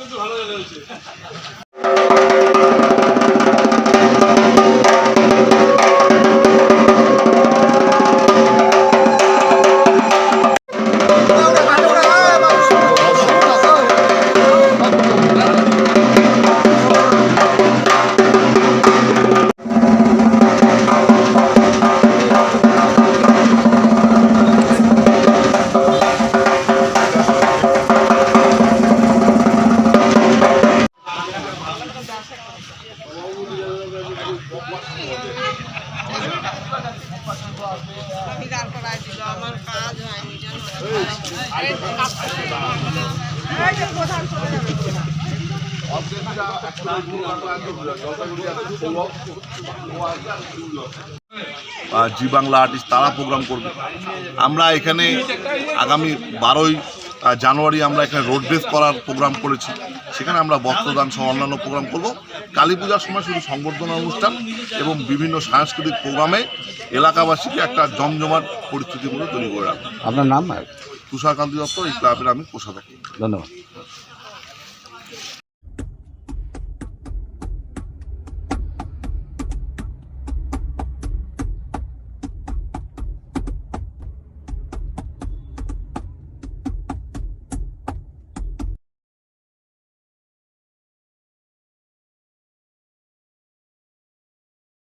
কিন্তু ভালো হয়েছে। জি বাংলা আর্টিস্ট তারা প্রোগ্রাম করবে। আমরা এখানে আগামী বারোই জানুয়ারি আমরা এখানে রোড রেস করার প্রোগ্রাম করেছি। সেখানে আমরা বস্ত্রদান সহ অন্যান্য প্রোগ্রাম করব। কালী পূজার সময় শুধু সংবর্ধনা অনুষ্ঠান এবং বিভিন্ন সাংস্কৃতিক প্রোগ্রামে এলাকাবাসীকে একটা জমজমাট পরিস্থিতিগুলো তৈরি করে রাখব। আপনার নাম তুষারকান্তি দত্ত এই ক্লাবের আমি প্রসাদ ধন্যবাদ।